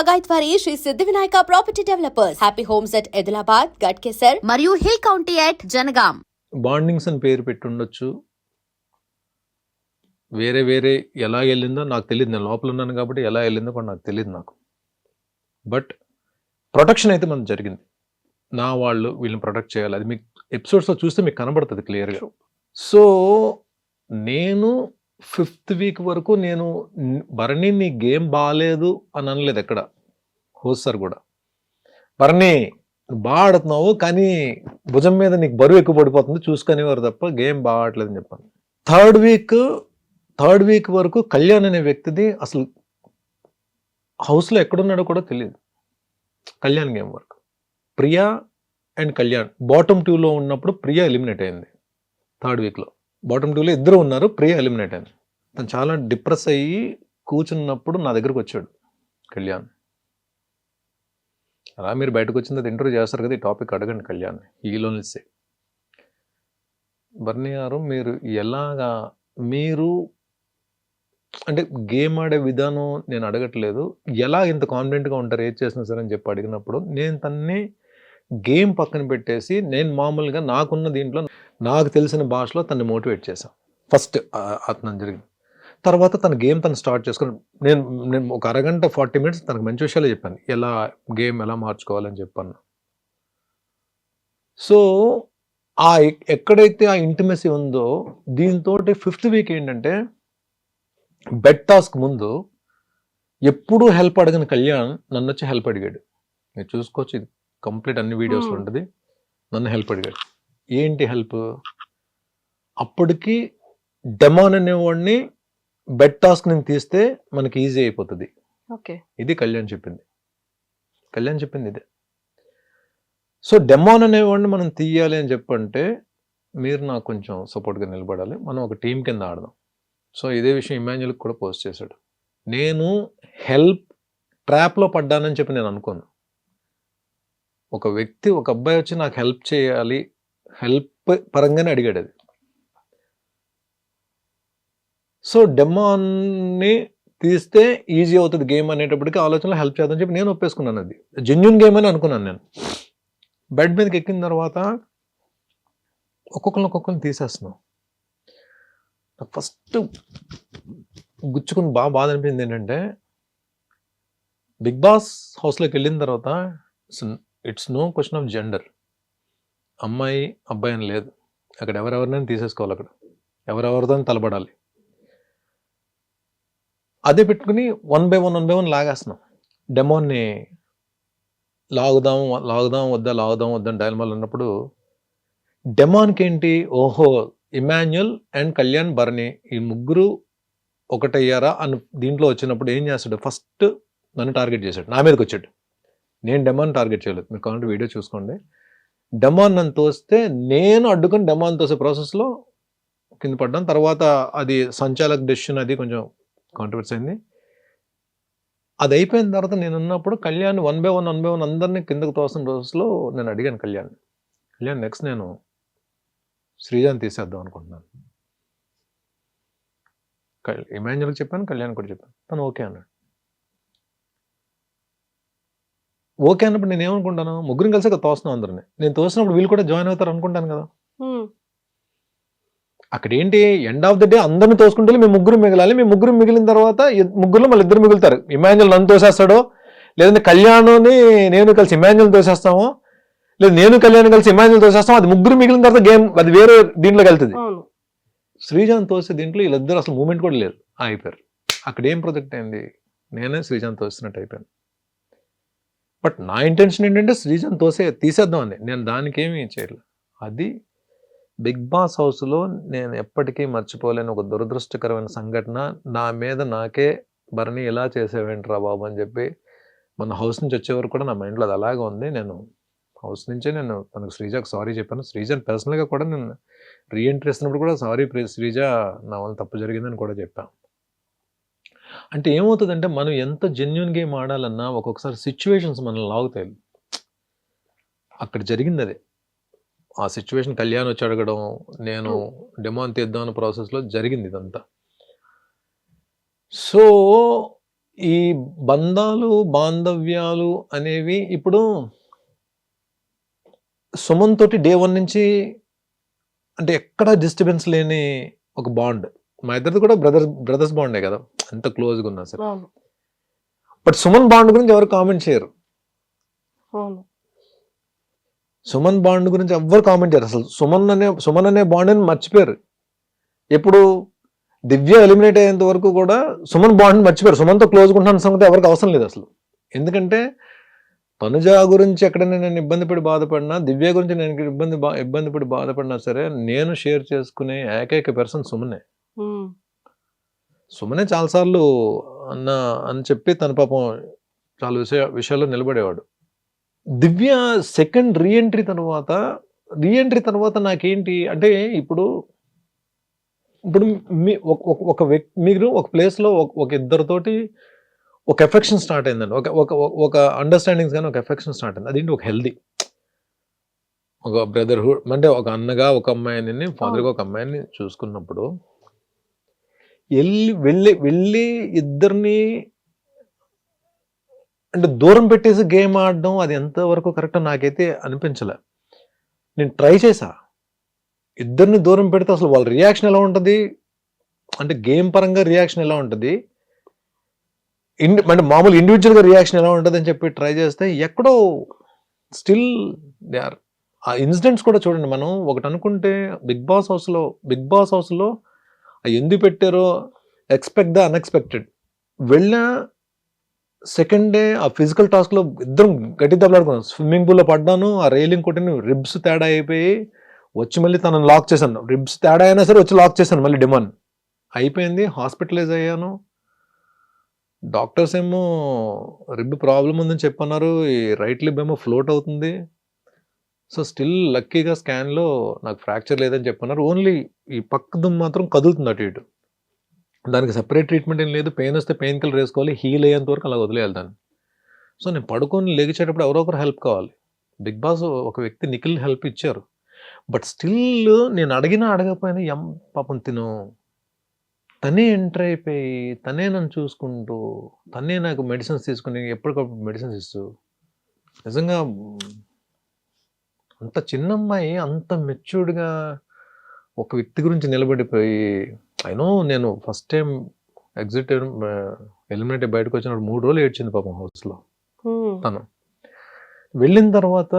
పగాయత్వారి Shri Siddhi Vinayaka property developers. Happy homes at Edulabad Ghatkesar మరియు hill county at Jangaon bondings అని పేరు పెట్టి ఉండొచ్చు. వేరే వేరే ఎలా వెళ్ళిందో నాకు తెలియదు నేను లోపల ఉన్నాను కాబట్టి ఎలా వెళ్ళిందో కూడా నాకు తెలియదు నాకు. బట్ ప్రొటెక్షన్ అయితే మనకు జరిగింది. నా వాళ్ళు వీళ్ళని ప్రొటెక్ట్ చేయాలి. అది మీకు ఎపిసోడ్స్లో చూస్తే మీకు కనబడుతుంది క్లియర్గా సో నేను ఫిఫ్త్ వీక్ వరకు నేను భరణి నీ గేమ్ బాగాలేదు అని అనలేదు ఎక్కడ. హోస్ సార్ కూడా. భరణి బాగా ఆడుతున్నావు కానీ భుజం మీద నీకు బరువు ఎక్కువ పడిపోతుంది చూసుకునేవారు తప్ప గేమ్ బాగా ఆడలేదని చెప్పాను. థర్డ్ వీక్ థర్డ్ వీక్ వరకు కళ్యాణ్ అనే వ్యక్తిది అసలు హౌస్లో ఎక్కడున్నాడో కూడా తెలియదు కళ్యాణ్ గేమ్ వరకు. ప్రియా అండ్ కళ్యాణ్ బాటమ్ టూలో ఉన్నప్పుడు ప్రియా ఎలిమినేట్ అయింది థర్డ్ వీక్లో. బాటమ్ టూలో ఇద్దరు ఉన్నారు ప్రియ ఎలిమినేట్ అని తను చాలా డిప్రెస్ అయ్యి కూర్చున్నప్పుడు నా దగ్గరకు వచ్చాడు కళ్యాణ్. అలా మీరు బయటకు వచ్చిన తర్వాత ఇంటర్వ్యూ చేస్తారు కదా ఈ టాపిక్ అడగండి కళ్యాణ్ ఈలోనిసే బర్నీ గారు మీరు ఎలాగా మీరు అంటే గేమ్ ఆడే విధానం నేను అడగట్లేదు. ఎలా ఇంత కాన్ఫిడెంట్గా ఉంటారు ఏది చేసినా సరే అని చెప్పి అడిగినప్పుడు నేను తన్ని గేమ్ పక్కన పెట్టేసి నేను మామూలుగా నాకున్న దీంట్లో నాకు తెలిసిన భాషలో తన్ని మోటివేట్ చేశాను ఫస్ట్ అతను జరిగింది. తర్వాత తన గేమ్ తను స్టార్ట్ చేసుకుని నేను నేను ఒక అరగంట ఫార్టీ మినిట్స్ తనకు మంచి విషయాలు చెప్పాను. ఎలా గేమ్ ఎలా మార్చుకోవాలని చెప్పాను. సో ఆ ఎక్- ఎక్కడైతే ఆ ఇంటిమెసీ ఉందో దీంతో ఫిఫ్త్ వీక్ ఏంటంటే బెడ్ టాస్క్ ముందు ఎప్పుడూ హెల్ప్ అడగని కళ్యాణ్ నన్ను వచ్చి హెల్ప్ అడిగాడు. మీరు చూసుకోవచ్చు ఇది కంప్లీట్ అన్ని వీడియోస్లో Hmm. ఉంటుంది. నన్ను హెల్ప్ అడిగాడు. ఏంటి హెల్ప్? అప్పటికి డెమాన్ అనేవాడిని బెడ్ టాస్క్ నేను తీస్తే మనకి ఈజీ అయిపోతుంది. ఓకే. ఇది కళ్యాణ్ చెప్పింది. కళ్యాణ్ చెప్పింది ఇదే. సో డెమాన్ అనేవాడిని మనం తీయాలి అని చెప్పంటే మీరు నాకు కొంచెం సపోర్ట్గా నిలబడాలి. మనం ఒక టీం కింద ఆడదాం. సో ఇదే విషయం ఇమాన్యుల్కి కూడా పోస్ట్ చేశాడు. నేను హెల్ప్ ట్రాప్లో పడ్డానని చెప్పి నేను అనుకోను. ఒక వ్యక్తి ఒక అబ్బాయి వచ్చి నాకు హెల్ప్ చేయాలి హెల్ప్ పరంగానే అడిగాడు అది. సో డెమాన్ని తీస్తే ఈజీ అవుతుంది గేమ్ అనేటప్పటికి ఆలోచనలో హెల్ప్ చేద్దని చెప్పి నేను ఒప్పేసుకున్నాను అది. జెన్యున్ గేమ్ అని అనుకున్నాను నేను. బెడ్ మీదకి ఎక్కిన తర్వాత ఒక్కొక్కరిని ఒక్కొక్కరిని తీసేస్తున్నాం. ఫస్ట్ గుచ్చుకుని బాగా బాధ అనిపించింది ఏంటంటే బిగ్ బాస్ హౌస్లోకి వెళ్ళిన తర్వాత it's no question of gender. అమ్మాయి అబ్బాయి అని లేదు. అక్కడ ఎవరెవరినైనా తీసేసుకోవాలి అక్కడ. ఎవరెవరితో తలబడాలి. అదే పెట్టుకుని one by one one by one లాగేస్తున్నాం. డెమోన్ని లాగుదాం లాగుదాం వద్దా లాగుదాం వద్దా డైల్మాల్ ఉన్నప్పుడు డెమాన్కి ఏంటి? ఓహో ఇమాన్యుల్ అండ్ కళ్యాణ్ భరణి ఈ ముగ్గురు ఒకటయ్యారా అని దీంట్లో వచ్చినప్పుడు ఏం చేస్తాడు? ఫస్ట్ నన్ను టార్గెట్ చేశాడు. నా మీదకి వచ్చాడు. నేను డెమాన్ టార్గెట్ చేయలేదు. మీరు కావాలంటే వీడియో చూసుకోండి. డెమాన్ నన్ను తోస్తే నేను అడ్డుకుని డెమాన్ తోసే ప్రాసెస్లో కింద పడ్డాను. తర్వాత అది సంచాలక్ డెసిషన్ అది కొంచెం కాంట్రవర్సీ అయింది. అది అయిపోయిన తర్వాత నేను ఉన్నప్పుడు Kalyan one by one one by one అందరినీ కిందకు తోసిన రోజులో నేను అడిగాను కళ్యాణ్ కళ్యాణ్ నెక్స్ట్ నేను శ్రీజాన్ తీసేద్దాం అనుకుంటున్నాను. ఇమాన్యుల్కి చెప్పాను కళ్యాణ్ కూడా చెప్పాను. తను ఓకే అన్నాడు. ఓకే అన్నప్పుడు నేను ఏమనుకుంటాను? ముగ్గురం కలిసి తోస్తున్నాం అందరిని. నేను తోసినప్పుడు వీళ్ళు కూడా జాయిన్ అవుతారు అనుకుంటాను కదా. అక్కడ ఏంటి ఎండ్ ఆఫ్ ద డే అందరిని తోసుకుంటే మేము ముగ్గురు మిగలాలి. మేము ముగ్గురు మిగిలిన తర్వాత ముగ్గురులో మళ్ళీ ఇద్దరు మిగులుతారు. ఇమాన్యుల్ నన్ను తోసేస్తాడో? లేదంటే కళ్యాణ్ని నేను కలిసి ఇమాన్యుల్ తోసేస్తాము? లేదు నేను కళ్యాణ్ కలిసి ఇమాన్యుల్ తోసేస్తాం అది ముగ్గురు మిగిలిన తర్వాత గేమ్ అది వేరే దీంట్లోకి వెళ్తుంది. శ్రీజాన్ తోసే దీంట్లో వీళ్ళిద్దరు అసలు మూమెంట్ కూడా లేదు అయిపోయారు అక్కడ ఏం ప్రొజెక్ట్ అయింది? నేనే శ్రీజాన్ తోసినట్టు అయిపోయాను. బట్ నా ఇంటెన్షన్ ఏంటంటే శ్రీజన్ తోసే తీసేద్దాం అని. నేను దానికి ఏమీ చేయలేదు అది బిగ్ బాస్ హౌస్లో నేను ఎప్పటికీ మర్చిపోలేని ఒక దురదృష్టకరమైన సంఘటన. నా మీద నాకే భరణి ఎలా చేసేవేంట్రా బాబు అని చెప్పి మన హౌస్ నుంచి వచ్చేవరకు కూడా నా మైండ్లో అది అలాగే ఉంది. నేను హౌస్ నుంచే నేను తనకు శ్రీజకు సారీ చెప్పాను. శ్రీజన్ పర్సనల్గా కూడా నేను రీఎంట్రీ ఇస్తున్నప్పుడు కూడా సారీ శ్రీజ నా వల్ల తప్పు జరిగిందని కూడా చెప్పాను. అంటే ఏమవుతుందంటే మనం ఎంత జెన్యున్ గేమ్ ఆడాలన్నా ఒక్కొక్కసారి సిచ్యువేషన్స్ మనల్ని లాగుతాయి. అక్కడ జరిగింది అదే. ఆ సిచ్యువేషన్ కళ్యాణ్ వచ్చి అడగడం నేను డెమోన్ తీద్దాం ప్రాసెస్లో జరిగింది ఇదంతా. సో ఈ బంధాలు బాంధవ్యాలు అనేవి ఇప్పుడు సుమన్ తోటి డే వన్ నుంచి అంటే ఎక్కడ డిస్టర్బెన్స్ లేని ఒక బాండ్ మా ఇద్దరిది కూడా బ్రదర్స్ బ్రదర్స్ బాండే కదా. ఎంత క్లోజ్గా ఉన్నా సరే. బట్ సుమన్ బాండ్ గురించి ఎవరు కామెంట్ చేయరు. సుమన్ బాండ్ గురించి ఎవ్వరు కామెంట్ చేయరు. అసలు సుమన్ అనే సుమన్ అనే బాండ్ అని మర్చిపోయారు. ఎప్పుడు దివ్య ఎలిమినేట్ అయ్యేంత వరకు కూడా సుమన్ బాండ్ మర్చిపోయారు. సుమన్తో క్లోజ్ ఉంటున్న సంగతి ఎవరికి అవసరం లేదు అసలు. ఎందుకంటే తనుజ గురించి ఎక్కడైనా నేను ఇబ్బంది పడి బాధపడినా దివ్య గురించి నేను ఇబ్బంది బా ఇబ్బంది పడి బాధపడినా సరే నేను షేర్ చేసుకునే ఏకైక పర్సన్ సుమనే. సుమనే చాలాసార్లు అన్న అని చెప్పి తన పాపం చాలా విషయ విషయాల్లో నిలబడేవాడు. దివ్య సెకండ్ రీఎంట్రీ తర్వాత రీఎంట్రీ తర్వాత నాకేంటి అంటే ఇప్పుడు ఇప్పుడు మీ ఒక- ఒక- ఒక వ్యక్తి మీరు ఒక ప్లేస్లో ఒక ఒక ఇద్దరితోటి ఒక ఎఫెక్షన్ స్టార్ట్ అయిందండి. ఒక ఒక ఒక అండర్స్టాండింగ్స్ కానీ ఒక ఎఫెక్షన్ స్టార్ట్ అయింది. అదేంటి? ఒక హెల్దీ ఒక బ్రదర్హుడ్ అంటే ఒక అన్నగా ఒక అమ్మాయిని ఫాదర్గా ఒక అమ్మాయిని చూసుకున్నప్పుడు వెళ్ళి వెళ్ళి వెళ్ళి ఇద్దరిని అంటే దూరం పెట్టేసి గేమ్ ఆడడం అది ఎంతవరకు కరెక్ట్ నాకైతే అనిపించలే. నేను ట్రై చేశా. ఇద్దరిని దూరం పెడితే అసలు వాళ్ళ రియాక్షన్ ఎలా ఉంటుంది? అంటే గేమ్ పరంగా రియాక్షన్ ఎలా ఉంటుంది? ఇండి అంటే మామూలు ఇండివిజువల్గా రియాక్షన్ ఎలా ఉంటుంది అని చెప్పి ట్రై చేస్తే ఎక్కడో స్టిల్ దే ఆర్ ఆ ఇన్సిడెంట్స్ కూడా చూడండి మనం. ఒకటి అనుకుంటే బిగ్ బాస్ హౌస్లో బిగ్ బాస్ హౌస్లో ఎందుకు పెట్టారో ఎక్స్పెక్ట్ ద అన్ఎక్స్పెక్టెడ్. వెళ్ళిన సెకండ్ డే ఆ ఫిజికల్ టాస్క్లో ఇద్దరం గట్టి దెబ్బలాడుకున్నాం. స్విమ్మింగ్ పూల్లో పడ్డాను ఆ రైలింగ్ కొట్టిన రిబ్స్ తేడా అయిపోయి వచ్చి మళ్ళీ తనని లాక్ చేశాను. రిబ్స్ తేడా అయినా సరే వచ్చి లాక్ చేశాను మళ్ళీ డిమాండ్. అయిపోయింది హాస్పిటలైజ్ అయ్యాను. డాక్టర్స్ ఏమో రిబ్ ప్రాబ్లం ఉందని చెప్పన్నారు ఈ రైట్ లిబ్ ఏమో ఫ్లోట్ అవుతుంది. సో స్టిల్ లక్కీగా స్కాన్లో నాకు ఫ్రాక్చర్ లేదని చెప్పన్నారు. ఓన్లీ ఈ పక్క దుమ్ము మాత్రం కదులుతుంది అటు ఇటు. దానికి సపరేట్ ట్రీట్మెంట్ ఏం లేదు. పెయిన్ వస్తే పెయిన్ కిల్లర్ వేసుకోవాలి. హీల్ అయ్యేంత వరకు అలా వదిలేయాలి దాన్ని. సో నేను పడుకొని లేచేటప్పుడు ఎవరో ఒకరు హెల్ప్ కావాలి. బిగ్ బాస్ ఒక వ్యక్తి నిఖిల్ హెల్ప్ ఇచ్చారు. బట్ స్టిల్ నేను అడిగినా అడగకపోయినా ఎం పాపం తిను. తనే ఎంటర్ అయిపోయి తనే నన్ను చూసుకుంటూ తనే నాకు మెడిసిన్స్ తీసుకుని ఎప్పటికప్పుడు మెడిసిన్స్ ఇస్తూ. నిజంగా అంత చిన్న అమ్మాయి అంత మెచ్యూర్డ్గా ఒక వ్యక్తి గురించి నిలబడిపోయి అయినో నేను ఫస్ట్ టైం ఎగ్జిట్ ఎలిమినేట్ బయటకు వచ్చినప్పుడు మూడు రోజులు ఏడ్చింది పాపం హౌస్లో. తను. వెళ్ళిన తర్వాత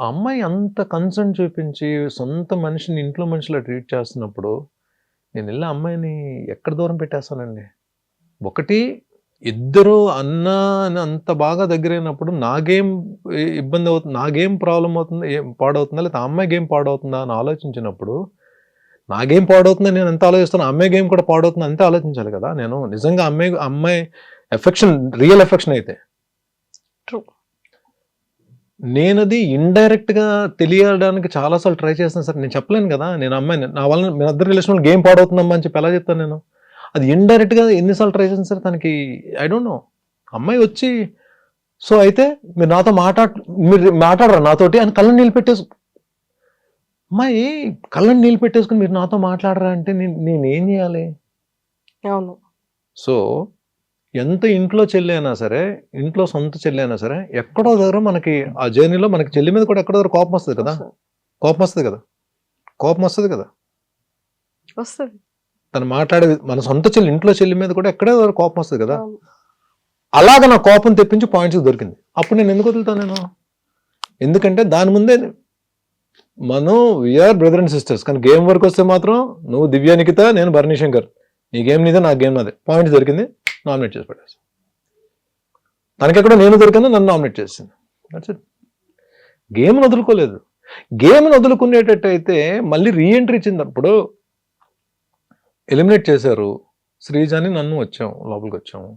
ఆ అమ్మాయి అంత కన్సర్న్ చూపించి సొంత మనిషిని ఇంట్లో మనిషిలా ట్రీట్ చేస్తున్నప్పుడు నేను వెళ్ళి అమ్మాయిని ఎక్కడ దూరం పెట్టేస్తానండి? ఒకటి ఇద్దరు అన్న అని అంత బాగా దగ్గరైనప్పుడు నా గేమ్ ఇబ్బంది అవుతుంది నా గేమ్ ప్రాబ్లం అవుతుంది ఏం పాడవుతుందా? లేదా ఆ అమ్మాయి గేమ్ పాడవుతుందా? అని ఆలోచించినప్పుడు నా గేమ్ పాడవుతుందని నేను ఎంత ఆలోచిస్తాను అమ్మాయి గేమ్ కూడా పాడవుతుంది అంతే ఆలోచించాలి కదా. నేను నిజంగా అమ్మాయి అమ్మాయి ఎఫెక్షన్ రియల్ ఎఫెక్షన్ అయితే. True. నేనది ఇండైరెక్ట్గా తెలియడానికి చాలాసార్లు ట్రై చేస్తాను సార్. నేను చెప్పలేను కదా. నేను అమ్మాయిని నా వల్ల మీ ఇద్దరు రిలేషన్ గేమ్ పాడవుతుందమ్మా అని చెప్పి ఎలా చెప్తాను నేను? అది ఇండైరెక్ట్గా ఎన్నిసార్లు ట్రై చేస్తాను సార్ తనకి? I don't know. అమ్మాయి వచ్చి సో అయితే మీరు నాతో మాట్లాడ మీరు మాట్లాడరా నాతోటి? అని కళ్ళని నీళ్ళు పెట్టేసు అమ్మాయి కళ్ళని నీళ్ళు పెట్టేసుకుని మీరు నాతో మాట్లాడరా అంటే నేను నేనేం చేయాలి? అవును. సో ఎంత ఇంట్లో చెల్లి అయినా సరే ఇంట్లో సొంత చెల్లి అయినా సరే ఎక్కడో దగ్గర మనకి ఆ జర్నీలో మనకి చెల్లి మీద కూడా ఎక్కడో దగ్గర కోపం వస్తుంది కదా. కోపం వస్తుంది కదా? కోపం వస్తుంది కదా? వస్తది. తను మాట్లాడే మన సొంత చెల్లి ఇంట్లో చెల్లి మీద కూడా ఎక్కడో దగ్గర కోపం వస్తుంది కదా. అలాగ నా కోపం తెప్పించి పాయింట్స్ దొరికింది. అప్పుడు నేను ఎందుకు వదులుతాను నేను? ఎందుకంటే దాని ముందే మనం we are brother and sisters కానీ గేమ్ వరకు వస్తే మాత్రం నువ్వు దివ్య నిఖిత నేను భరణి శంకర్. నీ గేమ్ నీదే నా గేమ్ నాదే. పాయింట్ దొరికింది నామినేట్ చేసి పడేసి తనకెక్కడ నేను దొరికిందో నన్ను నామినేట్ చేసింది. That's it గేమ్ను వదులుకోలేదు. గేమ్ను వదులుకునేటట్టయితే మళ్ళీ రీఎంట్రీ ఇచ్చినప్పుడు ఎలిమినేట్ చేశారు. శ్రీజాని నన్ను వచ్చాము లోపలికి వచ్చాము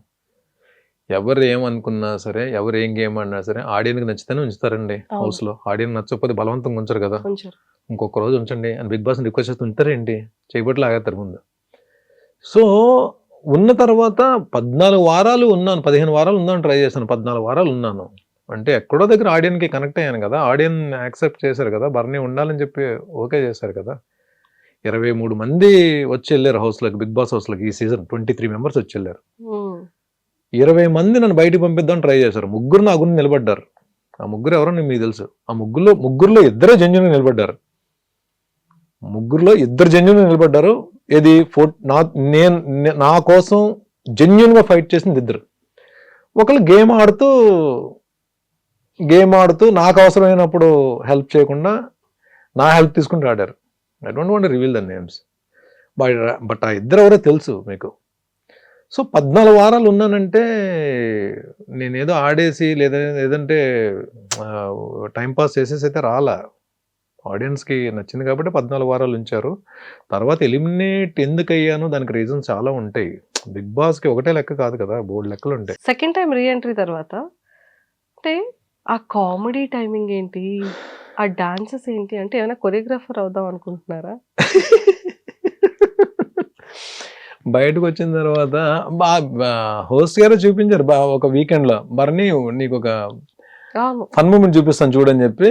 ఎవరు ఏమనుకున్నా సరే ఎవరు ఏం గేమ్ ఆడినా సరే ఆడియన్కి నచ్చితేనే ఉంచుతారండి అవును. హౌస్లో. ఆడియన్ నచ్చకపోతే బలవంతంగా ఉంచరు కదా. ఇంకొక రోజు ఉంచండి అని బిగ్ బాస్ రిక్వెస్ట్ చేస్తే ఉంటారేంటి చేయబట్టి ఆగేస్తారు ముందు. సో ఉన్న తర్వాత పద్నాలుగు వారాలు ఉన్నాను పదిహేను వారాలు ఉందాను ట్రై చేశాను పద్నాలుగు వారాలు ఉన్నాను. అంటే ఎక్కడో దగ్గర ఆడియన్కి కనెక్ట్ అయ్యాను కదా. ఆడియన్ యాక్సెప్ట్ చేశారు కదా. బర్నీ ఉండాలని చెప్పి ఓకే చేశారు కదా. ఇరవై మూడు మంది వచ్చి వెళ్ళారు హౌస్లోకి బిగ్ బాస్ హౌస్లోకి ఈ సీజన్ ట్వంటీ త్రీ మెంబర్స్ వచ్చి వెళ్ళారు. ఇరవై మంది నన్ను బయటికి పంపిద్దాం ట్రై చేశారు. ముగ్గురు నా గురించి నిలబడ్డారు. ఆ ముగ్గురు ఎవరో నేను మీకు తెలుసు. ఆ ముగ్గురులో ముగ్గురులో ఇద్దరే జన్యుని నిలబడ్డారు. ముగ్గురులో ఇద్దరు జెన్యున్ నిలబడ్డారు. ఇది ఫో నా నేను నా కోసం జెన్యున్గా ఫైట్ చేసింది ఇద్దరు. ఒకళ్ళు గేమ్ ఆడుతూ గేమ్ ఆడుతూ నాకు అవసరమైనప్పుడు హెల్ప్ చేయకుండా నా హెల్ప్ తీసుకుంటూ ఆడారు. I don't want reveal the names but but ఆ ఇద్దరు ఎవరో తెలుసు మీకు. సో పద్నాలుగు వారాలు ఉన్నానంటే నేనేదో ఆడేసి లేదా ఏదంటే టైం పాస్ చేసేసి అయితే రాలా. ఆడియన్స్కి నచ్చింది కాబట్టి పద్నాలుగు వారాలు ఉంచారు. తర్వాత ఎలిమినేట్ ఎందుకు అయ్యాను? దానికి రీజన్స్ చాలా ఉంటాయి. బిగ్ బాస్కి ఒకటే లెక్క కాదు కదా బోర్డు లెక్కలు ఉంటాయి. సెకండ్ టైం రీఎంట్రీ తర్వాత అంటే ఆ కామెడీ టైమింగ్ ఏంటి? ఆ డాన్సెస్ ఏంటి? అంటే ఏమైనా కొరియోగ్రాఫర్ అవుదాం అనుకుంటున్నారా? బయటకు వచ్చిన తర్వాత బా హోస్ట్ గారే చూపించారు బా ఒక వీకెండ్లో. బర్నీ నీకు ఒక ఫన్ మూమెంట్ చూపిస్తాను చూడని చెప్పి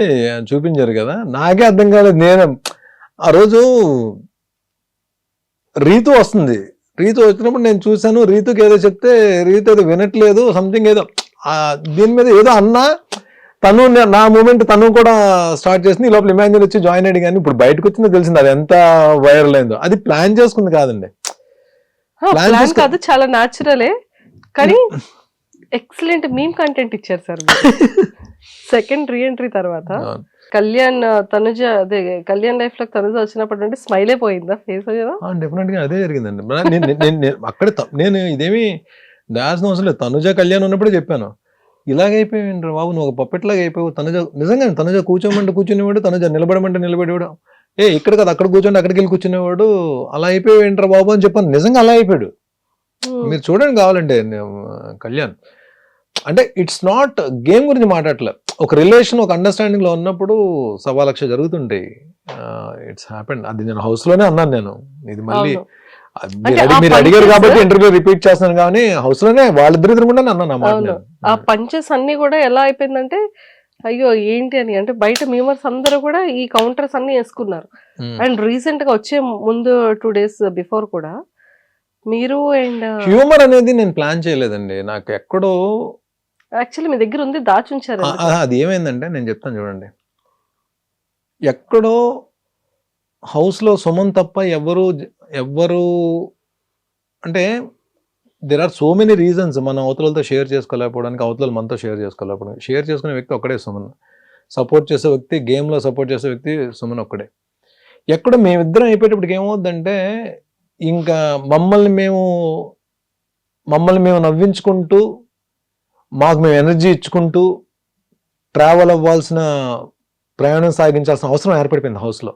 చూపించారు కదా. నాకే అర్థం కాలేదు నేను. ఆ రోజు రీతు వస్తుంది. రీతు వచ్చినప్పుడు నేను చూశాను. రీతుకి ఏదో చెప్తే రీతు ఏదో వినట్లేదు సంథింగ్ ఏదో. ఆ దీని మీద ఏదో అన్నా తను నే- మూమెంట్ తను కూడా స్టార్ట్ చేసింది. ఈ లోపల ఇమాజిన్ వచ్చి జాయిన్ అయ్యి కానీ ఇప్పుడు బయటకు వచ్చిందో తెలిసింది. అది ఎంత వైరల్ అయిందో. అది ప్లాన్ చేసుకుంది కాదండి. ప్లాన్ కాదు చాలా న్యాచురలే కానీ ఎక్సలెంట్ మీమ్ కంటెంట్ ఇచ్చారు సార్. సెకండ్ రీఎంట్రీ తర్వాత. కళ్యాణ్ ఆ, తనుజ అదే కళ్యాణ్ లైఫ్లో తనుజ వచ్చినప్పటి నుండి స్మైలే పోయిందా? ఫేస్ డెఫినెట్గా అదే జరిగిందండి. అక్కడ నేను ఇదేమి దాల్సిన అవసరం లేదు. తనుజ కళ్యాణ్ ఉన్నప్పుడే చెప్పాను. ఇలాగైపోయింది బాబు నువ్వు ఒక పప్పెట్లాగా అయిపోయావు. తనుజ నిజంగా తనుజ కూర్చోమంటే కూర్చునేవాడు తనుజ నిలబడమంటే నిలబడేవాడు. ఏ ఇక్కడ కదా అక్కడ కూర్చోండి అక్కడికి వెళ్ళి కూర్చునేవాడు అలా అయిపోయావు ఏంట్రా బాబు అని చెప్పాను. నిజంగా అలా అయిపోయాడు. మీరు చూడండి కావాలంటే కళ్యాణ్. అంటే ఇట్స్ నాట్ గేమ్ గురించి మాట్లాడలే ఒక రిలేషన్ ఒక అండర్స్టాండింగ్లో ఉన్నప్పుడు సవా లక్ష జరుగుతుంటాయి ఇట్స్ హ్యాపెండ్ అది నేను హౌస్లోనే అన్నాను నేను. ఇది మళ్ళీ మీరు- అడిగారు కాబట్టి ఇంటర్వ్యూ రిపీట్ చేస్తున్నాను. కానీ హౌస్లోనే వాళ్ళిద్దరు ఎదురుకుండా అన్నాను. ఆ పంచెస్ అన్ని కూడా ఎలా అయిపోయిందంటే అయ్యో ఏంటి అని. అంటే బయట మీమర్స్ అందరూ కూడా ఈ కౌంటర్స్ అన్ని వేసుకున్నారు. అండ్ రీసెంట్గా వచ్చే ముందు టూ డేస్ బిఫోర్ కూడా మీరు అండ్ హ్యూమర్ అనేది నేను ప్లాన్ చేయలేదండి. నాకు ఎక్కడో యాక్చువల్లీ మీ దగ్గర ఉంది దాచుంచారు అది ఏమైందంటే నేను చెప్తాను చూడండి. ఎక్కడో house లో సుమన్ తప్ప ఎవరు ఎవ్వరు అంటే there are so many reasons మనం అవతలతో షేర్ చేసుకోలేకపోవడానికి అవతల మనతో షేర్ చేసుకోలేకపోవడం. షేర్ చేసుకునే వ్యక్తి ఒక్కడే సుమన్. సపోర్ట్ చేసే వ్యక్తి గేమ్లో సపోర్ట్ చేసే వ్యక్తి సుమన్ ఒక్కడే. ఎక్కడ మేమిద్దరం అయిపోయేటప్పటికి ఏమవుద్దంటే ఇంకా మమ్మల్ని మేము మమ్మల్ని మేము నవ్వించుకుంటూ మాకు మేము ఎనర్జీ ఇచ్చుకుంటూ ట్రావెల్ అవ్వాల్సిన ప్రయాణం సాగించాల్సిన అవసరం ఏర్పడిపోయింది హౌస్లో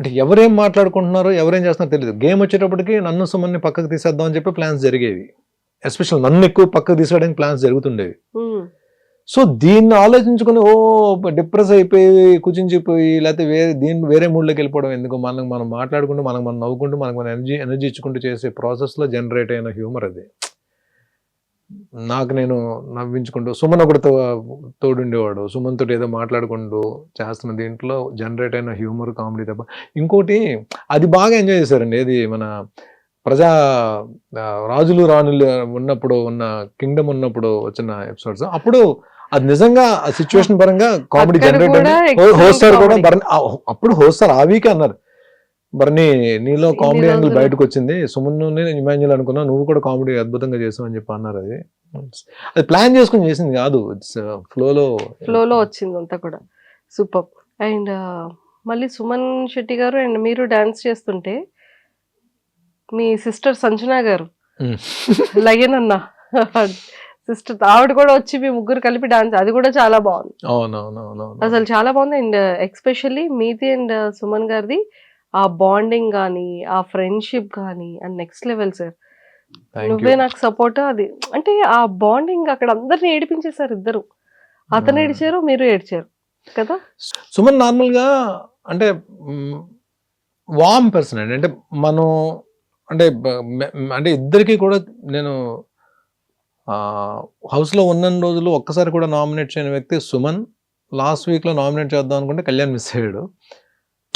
అంటే ఎవరేం మాట్లాడుకుంటున్నారో ఎవరేం చేస్తున్నారో తెలియదు గేమ్ వచ్చేటప్పటికి నన్ను సుమన్ని పక్కకు తీసేద్దాం అని చెప్పి ప్లాన్స్ జరిగేవి. ఎస్పెషల్ నన్ను ఎక్కువ పక్కకు తీసేయడానికి ప్లాన్స్ జరుగుతుండేవి. సో దీన్ని ఆలోచించుకుని ఓ డిప్రెస్ అయిపోయి కుచించిపోయి లేకపోతే వేరే దీన్ని వేరే మూడ్లోకి వెళ్ళిపోవడం ఎందుకు? మనం మనం మాట్లాడుకుంటూ మనం మనం నవ్వుకుంటూ మనకు మన ఎనర్జీ ఎనర్జీ ఇచ్చుకుంటూ చేసే ప్రాసెస్లో జనరేట్ అయిన హ్యూమర్ అది. నాకు నేను నవ్వించుకుంటూ సుమన్ ఒకటి తోడుండేవాడు. సుమన్ తోటి ఏదో మాట్లాడుకుంటూ చేస్తున్న దీంట్లో జనరేట్ అయిన హ్యూమర్ కామెడీ తప్ప. ఇంకోటి అది బాగా ఎంజాయ్ చేశారండి. ఏది మన ప్రజా రాజులు రాణులు ఉన్నప్పుడు ఉన్న కింగ్డమ్ ఉన్నప్పుడు వచ్చిన ఎపిసోడ్స్. అప్పుడు అది నిజంగా ఆ సిచ్యువేషన్ పరంగా కామెడీ జనరేట్ హోస్టర్ కూడా అప్పుడు హోస్టర్ ఆ వీకే అన్నారు. బర్ని నీలో కామెడీ యాంగిల్. బయటకు వచ్చింది సుమన్ ఇమాన్యుల్ అనుకున్నా నువ్వు కూడా కామెడీ అద్భుతంగా చేసావు అని చెప్పి అన్నారు అది. అది ప్లాన్ చేసుకుని చేసింది కాదు. ఇట్స్ ఫ్లోలో ఫ్లోలో వచ్చింది అంతా కూడా. సూపర్ అండ్ మళ్ళీ సుమన్ శెట్టి గారు అండ్ మీరు డాన్స్ చేస్తుంటే మీ సిస్టర్ సంజన గారు. లయన్ అన్న. సిస్టర్ ఆవిడ కూడా వచ్చి మీ ముగ్గురు కలిపి డాన్స్ అది కూడా చాలా బాగుంది. అసలు చాలా బాగుంది. అండ్ ఎక్స్పెషల్లీ మీది అండ్ సుమన్ గారిది. ఆ బాండింగ్ కానీ ఆ ఫ్రెండ్షిప్ కానీ అండ్ నెక్స్ట్ లెవెల్ సార్ నువ్వే నాకు సపోర్ట్ అది. అంటే ఆ బాండింగ్ అక్కడ అందరిని ఏడిపించేశారు ఇద్దరు. అతను Hmm. ఏడిచారు మీరు ఏడ్చారు. కదా? సుమన్ నార్మల్గా అంటే వామ్ పర్సన్ అండి. అంటే మనం అంటే అంటే ఇద్దరికి కూడా నేను హౌస్లో ఉన్న రోజులు ఒక్కసారి కూడా నామినేట్ చేయని వ్యక్తి సుమన్. లాస్ట్ వీక్లో నామినేట్ చేద్దాం అనుకుంటే కళ్యాణ్ మిస్ అయ్యాడు.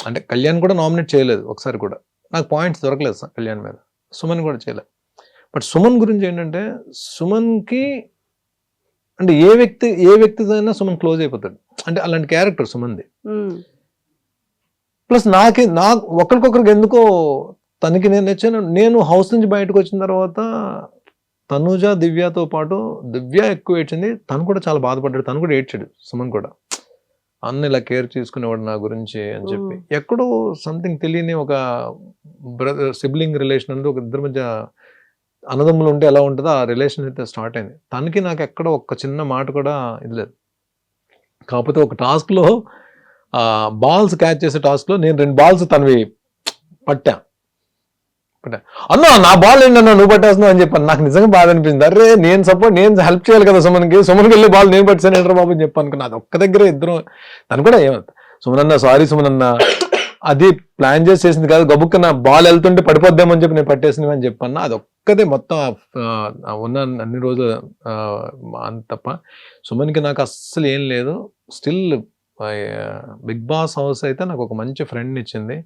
అంటే కళ్యాణ్ కూడా నామినేట్ చేయలేదు ఒకసారి కూడా. నాకు పాయింట్స్ దొరకలేదు కళ్యాణ్ మీద. సుమన్ కూడా చేయలేదు. బట్ సుమన్ గురించి ఏంటంటే సుమన్కి అంటే ఏ వ్యక్తి ఏ వ్యక్తితో అయినా సుమన్ క్లోజ్ అయిపోతాడు. అంటే అలాంటి క్యారెక్టర్ సుమన్ది. ప్లస్ నాకే నా ఒకరికొకరికి ఎందుకో తనకి నేను నచ్చాను. నేను హౌస్ నుంచి బయటకు వచ్చిన తర్వాత తనుజ దివ్యతో పాటు దివ్య ఎక్కువ ఏడ్చింది. తను కూడా చాలా బాధపడ్డాడు. తను కూడా ఏడ్చాడు సుమన్ కూడా. అన్న ఇలా కేర్ తీసుకునేవాడు నా గురించి అని చెప్పి. ఎక్కడో సంథింగ్ తెలియని ఒక బ్రదర్ సిబ్లింగ్ రిలేషన్ అనేది ఒక ఇద్దరి మధ్య అన్నదమ్ములు ఉంటే ఎలా ఉంటుందో ఆ రిలేషన్ అయితే స్టార్ట్ అయింది. తనకి నాకు ఎక్కడ ఒక్క చిన్న మాట కూడా ఇది లేదు. కాకపోతే ఒక టాస్క్లో బాల్స్ క్యాచ్ చేసే టాస్క్లో నేను రెండు బాల్స్ తనవి పట్టా పట్టా. అన్న నా బాల్ ఏంటన్నా నువ్వు పట్టేస్తున్నావు అని చెప్పాను. నాకు నిజంగా బాధ అనిపించింది. అరే నేను సపోర్ట్ నేను హెల్ప్ చేయాలి కదా సుమన్కి. సుమన్కి వెళ్ళి బాల్ నేను పట్టాను ఏంటో బాబు అని చెప్పి అనుకున్నా. అది ఒక్క దగ్గర ఇద్దరు. తను కూడా ఏమంత సుమన్ అన్న సారీ సుమన్ అన్న అది ప్లాన్ చేసి చేసింది కాదు. గబుక్కన బాల్ వెళ్తుంటే పడిపోద్దామని చెప్పి నేను పట్టేసినవి అని చెప్పన్నా అది ఒక్కదే మొత్తం ఉన్న అన్ని రోజులు అంత తప్ప. సుమన్కి నాకు అస్సలు ఏం లేదు. స్టిల్ బిగ్ బాస్ హౌస్ అయితే నాకు ఒక మంచి ఫ్రెండ్ ఇచ్చింది.